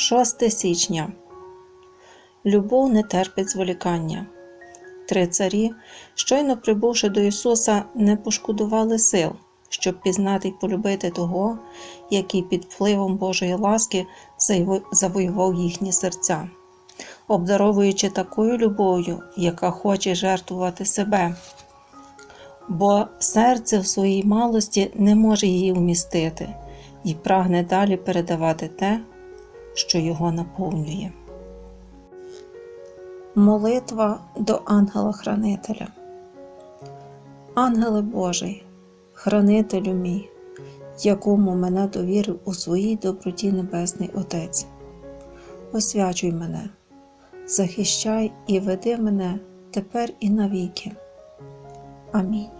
6 січня. Любов не терпить зволікання. Три царі, щойно прибувши до Ісуса, не пошкодували сил, щоб пізнати й полюбити того, який під впливом Божої ласки завоював їхні серця, обдаровуючи такою любов'ю, яка хоче жертвувати себе. Бо серце в своїй малості не може її вмістити і прагне далі передавати те, що його наповнює. Молитва до ангела-хранителя. Ангеле Божий, хранителю мій, якому мене довірив у своїй доброті Небесний Отець. Освячуй мене, захищай і веди мене тепер і навіки. Амінь.